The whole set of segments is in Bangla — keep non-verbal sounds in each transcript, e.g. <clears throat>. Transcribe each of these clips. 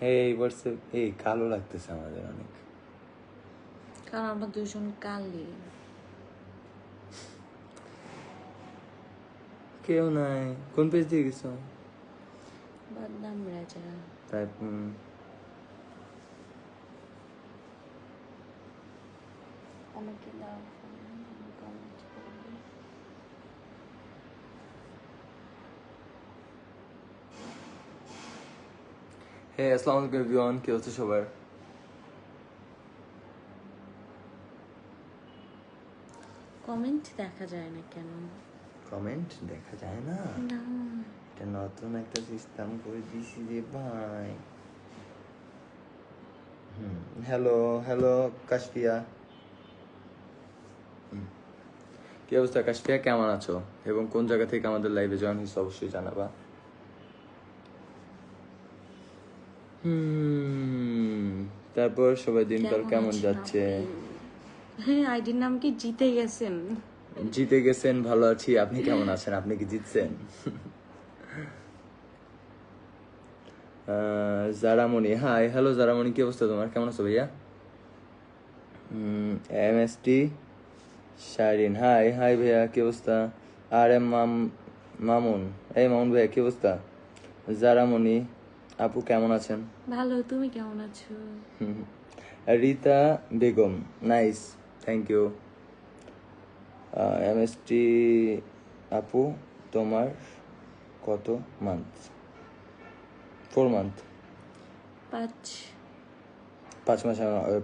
এই হোয়াটসঅ্যাপ এই কালো লাগতেছে আমাদের অনেক। কারণ আমরা দুজন কালি। কেউ নাই। কোন পেজ দিয়ে গেছো? বাদাম রাজা। তাই আমাকে দাও। হে আসসালামু আলাইকুম এভরিওয়ান কি হচ্ছে সবার কমেন্ট দেখা যায় না কেন কমেন্ট দেখা যায় না না এটা নতুন একটা সিস্টেম করে দিছি রে ভাই হ্যালো হ্যালো কাশফিয়া। কি অবস্থা কাশফিয়া কেমন আছো এবং কোন জায়গা থেকে আমাদের লাইভে জয়েন হয়েছে অবশ্যই জানাবা হুম তারপর সবাই দিনকাল কেমন যাচ্ছে? হ্যাঁ আইডির নাম কি জিতে গেছেন? জিতে গেছেন ভালো আছি। আপনি কেমন আছেন? আপনি কি জিতছেন? জারামণি হাই হ্যালো জারামণি কি অবস্থা তোমার? কেমন আছো ভাইয়া? M S T Sharin hi hi ভাইয়া কি অবস্থা? আর এম মাম মামুন এই মামুন ভাইয়া কি অবস্থা? জারামণি আপু কেমন আছেন? ভালো তুমি কেমন আছো। Rita Begum nice thank you M S T আপু তোমার কত মান্থ ফোর মান্থ পাঁচ। পাঁচ মাস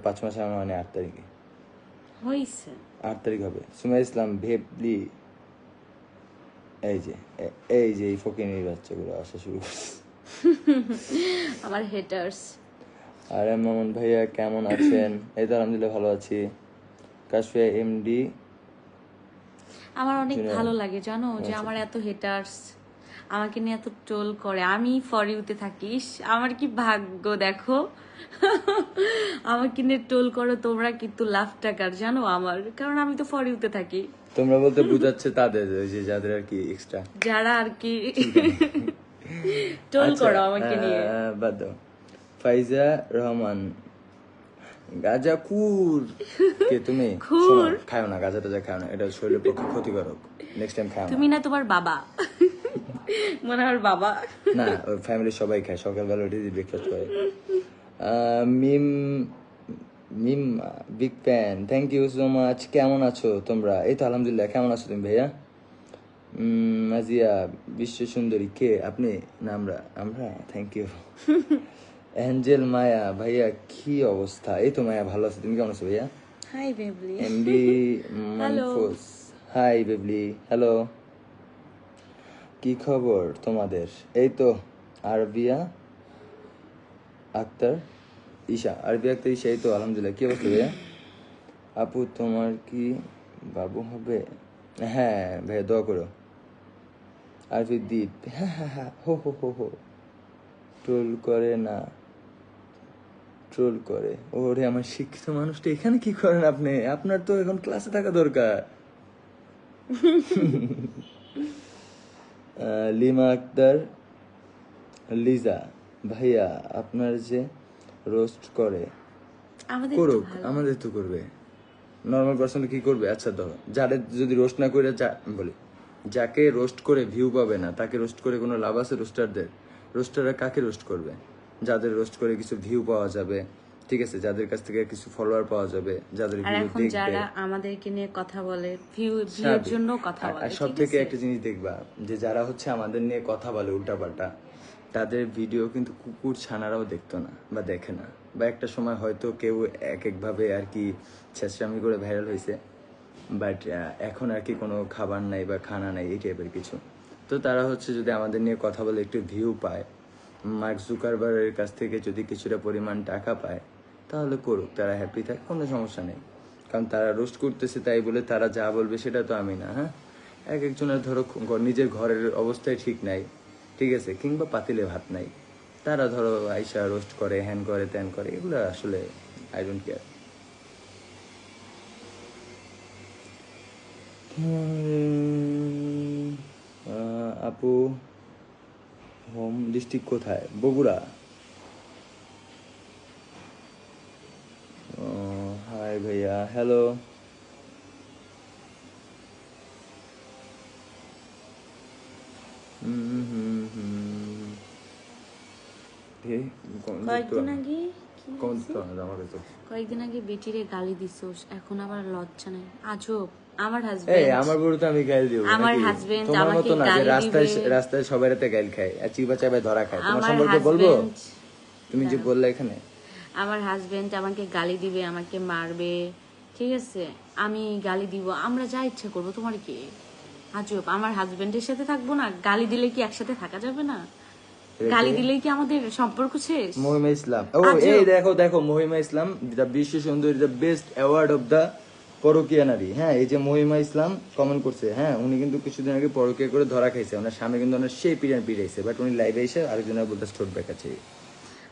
পাঁচ মাসে আমার মানে আট তারিখে। হয়েছে আট তারিখ হবে। সুমাই ইসলাম ভেবলি। এই যে এই যে এই ফকিনির বাচ্চাগুলো আসা শুরু করছে। <laughs> আমার হেটার্স আর মামুন ভাইয়া কেমন আছেন? <coughs> এই তো আলহামদুলিল্লাহ ভালো আছি। কাশফিয়া এমডি আমার অনেক ভালো লাগে জানো? যে আচ্ছা। আমার এত হেটার্স আমাকে নিয়ে এত ট্রোল করে। আমি ফর ইউতে থাকিস আমার কি ভাগ্য দেখো? <laughs> আমাকে নিয়ে ট্রোল করো তোমরা কিন্তু লাভ টাকার জানো আমার? কারণ আমি তো ফর ইউতে থাকি। তোমরা বলতে <laughs> বুঝাচ্ছে তাদের যে যাদের আর কি এক্সট্রা যারা আর কি। আচ্ছা, করো আমাকে নিয়ে বাদ দাও। ফাইজা রহমান গাজা কুর কে তুমি। <laughs> খাও না গাজা টাজা খাও না এটা শরীরের পক্ষে ক্ষতিকারক। নেক্সট টাইম খাও তুমি না তোমার বাবা। <laughs> মনে হয় বাবা। না ওই ফ্যামিলির সবাই খায় সকালবেলা উঠে ব্রেকফাস্ট করে। Mim Mim big fan thank you so much কেমন আছো তোমরা? এই তো আলহামদুলিল্লাহ কেমন আছো তুমি ভাইয়া? মাজিয়া বিশ্ব সুন্দরী কে? আপনি না আমরা আমরা? থ্যাংক ইউ অ্যাঞ্জেল মায়া ভাইয়া কি অবস্থা? এই তো মায়া ভালো আছে। তুমি কেমন আছো ভাইয়া? হাই বেবলি এমডি মানফোস হাই বেবলি হ্যালো কি খবর তোমাদের? এই তো আরবিয়া আক্তার ঈশা। আরবিয়া আক্তার ঈশা এই তো আলহামদুলিল্লাহ। কি অবস্থা ভাইয়া? আপু তোমার কি বাবু হবে? হ্যাঁ ভাইয়া দোয়া করো। আরবি দ্বীপ হ্যাঁ হ্যাঁ হ্যাঁ হো হো হো হো ট্রোল করে না। ট্রোল করে। ওরে আমার শিক্ষিত মানুষটা এখানে কি করেন আপনি? আপনার তো এখন ক্লাসে থাকা দরকার। লিমা আক্তার লিজা ভাইয়া আপনার যে রোস্ট করে। আমাদের করুক আমাদের তো করবে। নর্মাল পার্সন কি করবে? আচ্ছা ধরো যাদের যদি রোস্ট না করে বলি। যাকে রোস্ট করে ভিউ পাবে না তাকে রোস্ট করে কোনো লাভ আছে রোস্টারদের? রোস্টাররা কাকে রোস্ট করবে? যাদের রোস্ট করে কিছু ভিউ পাওয়া যাবে ঠিক আছে? যাদের কাছ থেকে কিছু ফলোয়ার পাওয়া যাবে যাদের আর ভিউ এখন যারা আমাদেরকে নিয়ে কথা বলে ভিউ ভিউর জন্য কথা বলে আর সব থেকে একটা জিনিস দেখবা যে যারা হচ্ছে আমাদের নিয়ে কথা বলে উল্টাপাল্টা তাদের ভিডিও কিন্তু কুকুর ছানারাও দেখতো না বা দেখে না। বা একটা সময় হয়তো কেউ এক একভাবে আর কি ছেঁচড়ামি করে ভাইরাল হয়েছে। বাট এখন আর কি কোনো খাবার নাই বা খানা নাই, এই টাইপের কিছু। তো তারা হচ্ছে যদি আমাদের নিয়ে কথা বলে একটু ভিউ পায় মার্ক জুকারবারের কাছ থেকে যদি কিছুটা পরিমাণ টাকা পায়, তাহলে করুক, তারা হ্যাপি থাকে, কোনো সমস্যা নেই। কারণ তারা রোস্ট করতেছে তাই বলে তারা যা বলবে সেটা তো আমি না হ্যাঁ? এক একজনের ধরো নিজের ঘরের অবস্থায় ঠিক নাই, ঠিক আছে? কিংবা পাতিলে ভাত নাই। তারা ধরো আইসা রোস্ট করে, হ্যান করে, ত্যান করে, এগুলো আসলে আই ডোন্ট কেয়ার আপু হোম ডিস্ট্রিক্ট কোথায়? বগুড়া। হাই ভাইয়া হ্যালো। কয়েকদিন আগে কয়েকদিন আগে বেটিরে গালি দিছোস এখন আবার লজ্জা নাই। আজব। আমার হাজবেন্ড আমার বড় তো আমি গাইল দিব আমার নাকি? আমাকে গালি রাস্তায় দিবে। রাস্তায় সবাই রাতে গাইল খায় আর চিবা চাবায় ধরা খায়। তোমার সম্পর্কে বলব? তুমি যে বললে এখানে। আমার হাজবেন্ড আমাকে গালি দিবে আমাকে মারবে। ঠিক আছে? আমি গালি দিব আমরা যা ইচ্ছা করব তোমার কি? আজব আমার হাজবেন্ডের সাথে থাকব না? গালি দিলে কি একসাথে থাকা যাবে না? গালি দিলেই কি আমাদের সম্পর্ক শেষ? মহিমা ইসলাম। ও এই দেখো দেখো মহিমা ইসলাম দ্য বিশ্ব সুন্দরী the best award of the পরকিয়া নারী। হ্যাঁ এই যে মহিমা ইসলাম কমেন্ট করছে হ্যাঁ উনি কিন্তু কিছুদিন আগে পরকিয়া করে ধরা খাইছে। ওনার স্বামী কিন্তু ওনার সেই পিড়ান পিড়াইছে বাট উনি লাইভে এসে আরেকজনের বলতে স্টোর ব্যাক আছে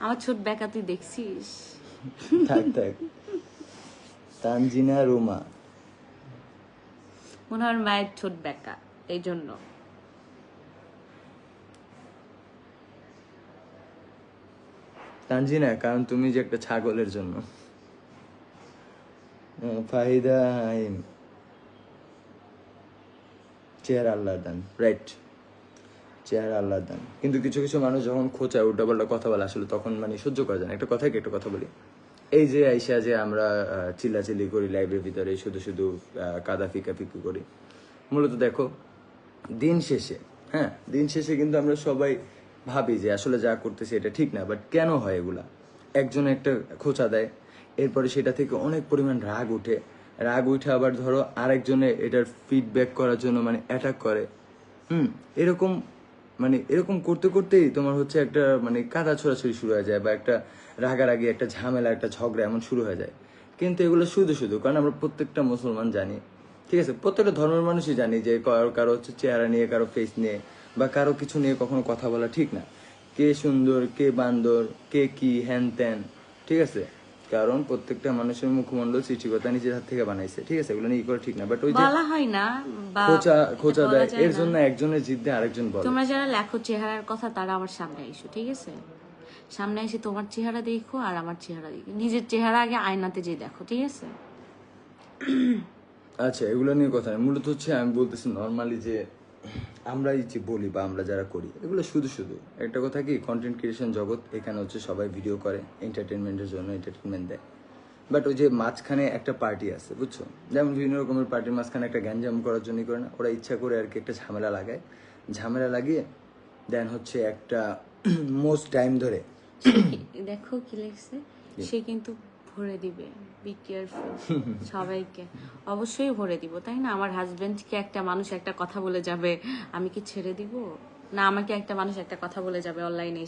আমার ছোট বেকা তুই দেখছিস? থাক থাক। তানজিনা রুমা। মনে হয় মায়ের ছোট বেকা এই জন্য তানজিনা কারণ তুমি যে একটা ছাগলের জন্য। আহ, ফাহিদা হাইম। চেহারা আল্লাহ দান। রাইট চেহারা আল্লাহ দান। কিন্তু কিছু কিছু মানুষ যখন খোঁচায় উল্টাপাল্টা কথা বলে আসলে তখন মানে সহ্য করা যায় না। একটা কথা কি একটা কথা বলি। এই যে আইসা যে আমরা চিল্লাচিল্লি করি লাইভের ভিতরে শুধু শুধু কাদা ফিকা ফিকি করি। মূলত দেখো দিন শেষে হ্যাঁ দিন শেষে কিন্তু আমরা সবাই ভাবি যে আসলে যা করতেছি এটা ঠিক না বাট কেন হয় এগুলা? একজন একটা খোঁচা দেয় এরপরে সেটা থেকে অনেক পরিমাণ রাগ উঠে। রাগ উঠে আবার ধরো আরেকজনে এটার ফিডব্যাক করার জন্য মানে অ্যাটাক করে। হুম, এরকম মানে এরকম করতে করতেই তোমার হচ্ছে একটা মানে কাদা ছোড়াছড়ি শুরু হয়ে যায় বা একটা রাগারাগি, একটা ঝামেলা, একটা ঝগড়া এমন শুরু হয়ে যায়। কিন্তু এগুলো শুধু শুধু, কারণ আমরা প্রত্যেকটা মুসলমান জানি। ঠিক আছে, প্রত্যেকটা ধর্মের মানুষই জানি যে কারও কারও হচ্ছে চেহারা নিয়ে, কারও ফেস নিয়ে বা কারও কিছু নিয়ে কখনো কথা বলা ঠিক না। কে সুন্দর, কে বান্দর, কে কি, হ্যান ত্যান, ঠিক আছে? কারণ প্রত্যেকটা মানুষের মুখমণ্ডল সৃষ্টিকর্তা নিজের হাত থেকে বানাইছে ঠিক আছে? এগুলো নিয়ে ঠিক না বাট ওই যে বলা হয় না খোঁচা খোঁচা দেয় এর জন্য একজনের জিদ্দে আরেকজন বলে। তোমরা যারা লেখো চেহারার কথা তারা আমার সামনে এসো ঠিক আছে? সামনে এসে তোমার চেহারা দেখো আর আমার চেহারা দেখো। নিজের চেহারা আগে আয়নাতে যে দেখো ঠিক আছে? আচ্ছা এগুলো নিয়ে কথা। মূলত হচ্ছে আমি বলতেছি নর্মালি যে আমরা এই যে বলি বা আমরা যারা করি এগুলো শুধু শুধু। একটা কথা কি কন্টেন্ট ক্রিয়েশন জগৎ এখানে হচ্ছে সবাই ভিডিও করে এন্টারটেনমেন্টের জন্য এন্টারটেনমেন্ট দেয়। বাট ওই যে মাঝখানে একটা পার্টি আছে বুঝছ? যেমন বিভিন্ন রকমের পার্টির মাঝখানে একটা গ্যাঞ্জাম করার জন্যই করে না ওরা ইচ্ছা করে আর কি একটা ঝামেলা লাগায়। ঝামেলা লাগিয়ে দেন হচ্ছে একটা <clears throat> মোস্ট টাইম ধরে। দেখো কি লিখছে সে কিন্তু ভরে দিবে। বি কেয়ারফুল সবাইকে। অবশ্যই ভরে দিব, তাই না? আমার হাজবেন্ডকে একটা মানুষ একটা কথা বলে যাবে, আমি কি ছেড়ে দিব? না, আমাকে একটা মানুষ একটা কথা বলে যাবে অনলাইনে